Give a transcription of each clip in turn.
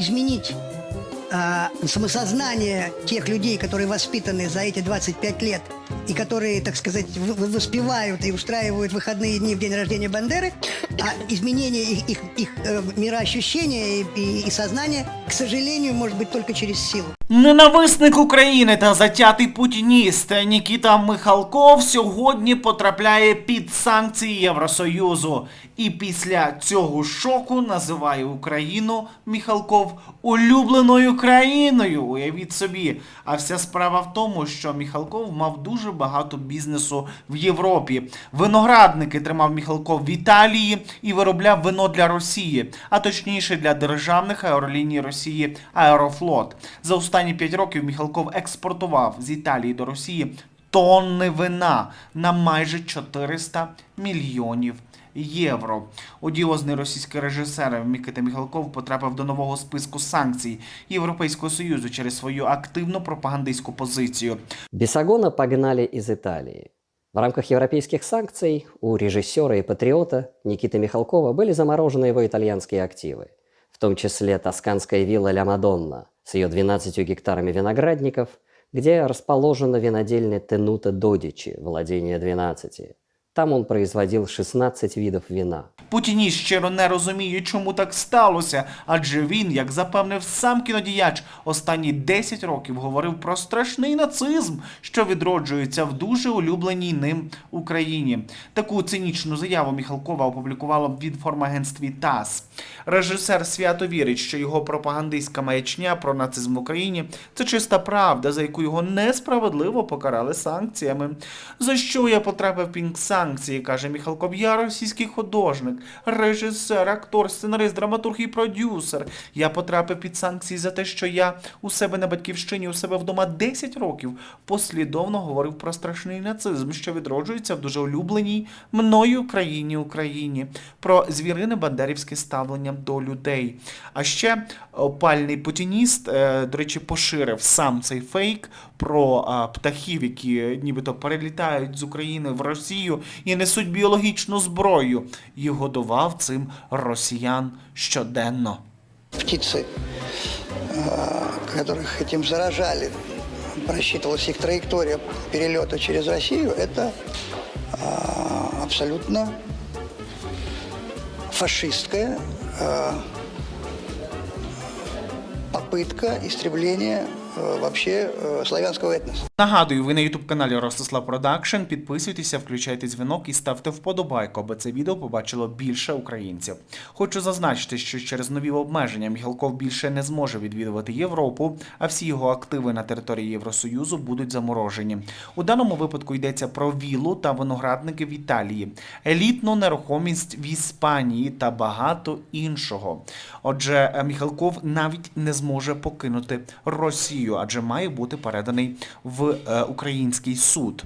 изменить а, самосознание тех людей, которые воспитаны за эти 25 лет и которые, так сказать, в- в- воспевают и устраивают выходные дни в день рождения Бандеры, а изменение их, их, их, э, мироощущения и, и- и сознания, к сожалению, может быть только через силу. Ненависник України та затятий путініст Нікіта Михалков сьогодні потрапляє під санкції Євросоюзу. І після цього шоку називає Україну Міхалков улюбленою країною. Уявіть собі. А вся справа в тому, що Міхалков мав дуже багато бізнесу в Європі. Виноградники тримав Міхалков в Італії і виробляв вино для Росії, а точніше для державних аероліній Росії Аерофлот. За останні 5 років Міхалков експортував з Італії до Росії тонни вина на майже 400 мільйонів євро. Одіозний російський режисер Микита Міхалков потрапив до нового списку санкцій Європейського союзу через свою активну пропагандистську позицію. Бесогона погнали из Италии. В рамках европейских санкций у режиссера и патриота Никиты Михалкова были заморожены его итальянские активы, в том числе тосканская вилла «Ля Мадонна» с ее 12 гектарами виноградников, где расположена винодельня Тенута Додичи, владение 12. там он производил 16 видов вина. Путініст щиро не розуміє, чому так сталося, адже він, як запевнив сам кінодіяч, останні 10 років говорив про страшний нацизм, що відроджується в дуже улюбленій ним Україні. Таку цинічну заяву Міхалкова опублікувало в інформагентстві ТАСС. Режисер свято вірить, що його пропагандистська маячня про нацизм в Україні це чиста правда, за яку його несправедливо покарали санкціями. За що я потрапив під санкції, каже Міхалков. Я російський художник, режисер, актор, сценарист, драматург і продюсер. Я потрапив під санкції за те, що я у себе на батьківщині, у себе вдома 10 років послідовно говорив про страшний нацизм, що відроджується в дуже улюбленій мною країні Україні, про звірине бандерівське ставлення до людей. А ще опальний путініст, е, до речі, поширив сам цей фейк про птахів, які нібито перелітають з України в Росію і несуть біологічну зброю, і годував цим росіян щоденно. Птицы, которых этим заражали, просчитывалась их траектория перелета через Россию, это а, абсолютно фашистская а, попытка истребления а, вообще а, славянского этноса. Нагадую, ви на youtube каналі Ростислав Продакшн. Підписуйтеся, включайте дзвінок і ставте вподобайку, аби це відео побачило більше українців. Хочу зазначити, що через нові обмеження Міхалков більше не зможе відвідувати Європу, а всі його активи на території Євросоюзу будуть заморожені. У даному випадку йдеться про віллу та виноградники в Італії, елітну нерухомість в Іспанії та багато іншого. Отже, е, Міхалков навіть не зможе покинути Росію, адже має бути переданий в е, український суд.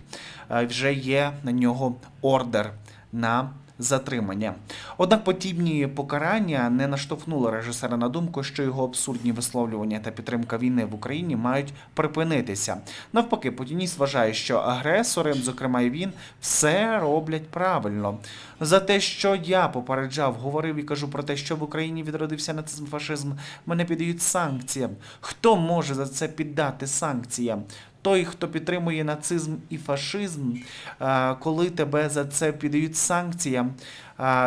Е, Вже є на нього ордер на затримання. Однак подібні покарання не наштовхнули режисера на думку, що його абсурдні висловлювання та підтримка війни в Україні мають припинитися. Навпаки, Путініст вважає, що агресори, зокрема і він, все роблять правильно. За те, що я попереджав, говорив і кажу про те, що в Україні відродився нацизм, фашизм, мене піддають санкціям. Хто може за це піддати санкціям? Той, хто підтримує нацизм і фашизм, коли тебе за це піддають санкціям,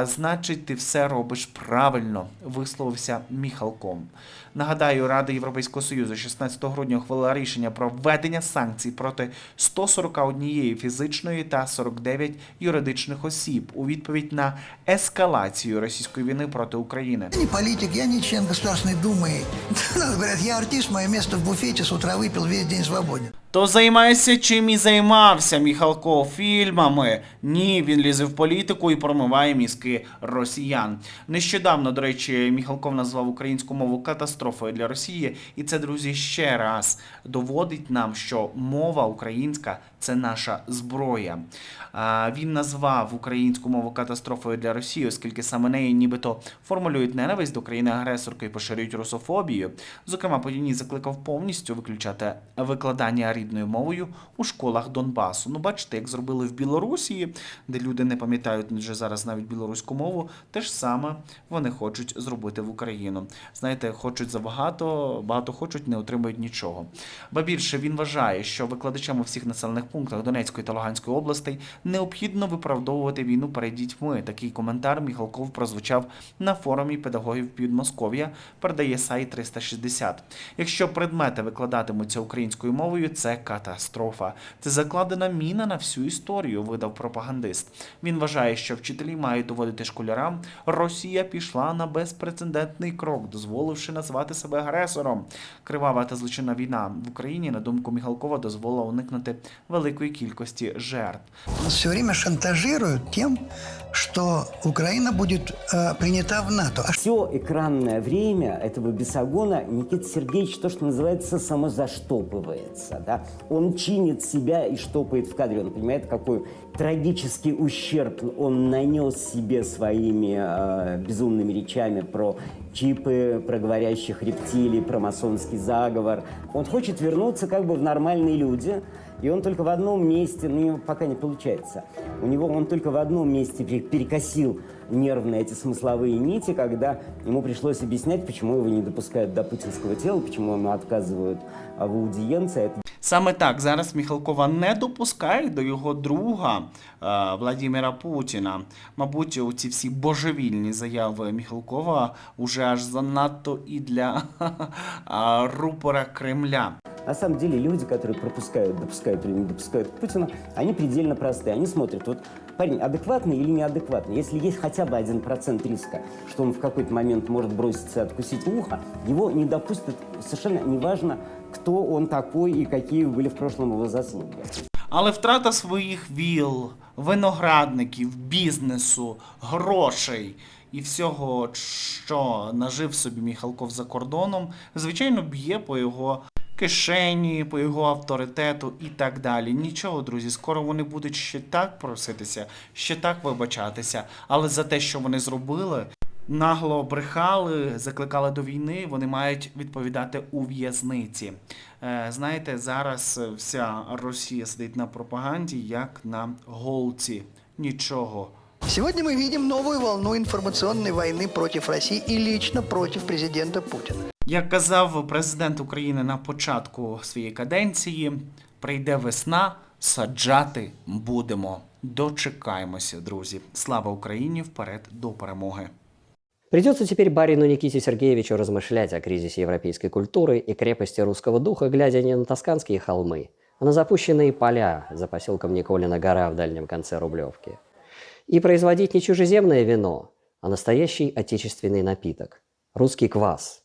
значить ти все робиш правильно, висловився Міхалком. Нагадаю, Рада Європейського Союзу 16 грудня ухвалила рішення про введення санкцій проти 141 фізичної та 49 юридичних осіб у відповідь на ескалацію російської війни проти України. Я не политик, я не член Государственной Думы. Ну, Говорят, я артист, мое место в буфете, с утра выпил, весь день свободен. То займайся чим і займався Міхалков фільмами. Ні, він лізе в політику і промиває мізки росіян. Нещодавно, до речі, Міхалков назвав українську мову катастрофою для Росії, і це, друзі, ще раз доводить нам, що мова українська це наша зброя. Він назвав українську мову катастрофою для Росії, оскільки саме неї нібито формулюють ненависть до країни-агресорки і поширюють русофобію. Зокрема, Подіній закликав повністю виключати викладання рідною мовою у школах Донбасу. Ну, бачите, як зробили в Білорусі, де люди не пам'ятають вже зараз навіть білоруську мову, те ж саме вони хочуть зробити в Україну. Знаєте, хочуть забагато, багато хочуть, не отримують нічого. Ба більше він вважає, що викладачам у всіх населених пунктах Донецької та Луганської областей необхідно виправдовувати війну перед дітьми. Такий коментар Міхалков прозвучав на форумі педагогів Підмосков'я, передає сайт 360. Якщо предмети викладатимуться українською мовою, це катастрофа. Це закладена міна на всю історію, видав пропагандист. Він вважає, що вчителі мають доводити школярам, Росія пішла на безпрецедентний крок, дозволивши назвати себе агресором. Кривава та злочинна війна в Україні, на думку Міхалкова, дозволила уникнути великої кількості жертв. Нас все время шантажируют тем, что Украина будет э, принята в НАТО. А Все экранное время этого бесогона Никита Сергеевич, то, что называется, самозаштопывается. Да? Он чинит себя и штопает в кадре. Он понимает, какой трагический ущерб он нанес себе своими э, безумными речами про чипы, про говорящих рептилий, про масонский заговор. Он хочет вернуться как бы в нормальные люди, и он только в одном месте, ну, у него пока не получается, у него он только в одном месте пере- перекосил нервные эти смысловые нити, когда ему пришлось объяснять, почему его не допускают до путинского тела, почему ему отказывают а, в аудиенции. Это Саме так зараз Міхалкова не допускають до його друга е, Владимира Путіна. Мабуть, ці всі божевільні заяви Міхалкова уже аж занадто і для а, рупора Кремля. На самом деле люди, которые пропускают, допускают или не допускают Путина, они предельно простые. Они смотрят, вот парень адекватный или неадекватный. Если есть хотя бы один процент риска, что он в какой-то момент может броситься и откусить ухо, его не допустят совершенно неважно, кто он такой и какие были в прошлом его заслуги. Але втрата своїх віл, виноградників, бізнесу, грошей і всього, що нажив собі Міхалков за кордоном, звичайно, б'є по його кишені, по його авторитету і так далі. Нічого, друзі, скоро вони будуть ще так проситися, ще так вибачатися. Але за те, що вони зробили, нагло брехали, закликали до війни, вони мають відповідати у в'язниці. Е, Знаєте, зараз вся Росія сидить на пропаганді, як на голці. Нічого. Сегодня мы видим новую волну информационной войны против России и лично против президента Путина. Як казав президент України на початку своєї каденції, прийде весна, саджати будемо. Дочекаємося, друзі. Слава Україні! Вперед до перемоги! Придется теперь барину Никите Сергеевичу размышлять о кризисе европейской культуры и крепости русского духа, глядя не на тосканские холмы, а на запущенные поля за поселком Николина гора в дальнем конце Рублевки. И производить не чужеземное вино, а настоящий отечественный напиток – русский квас –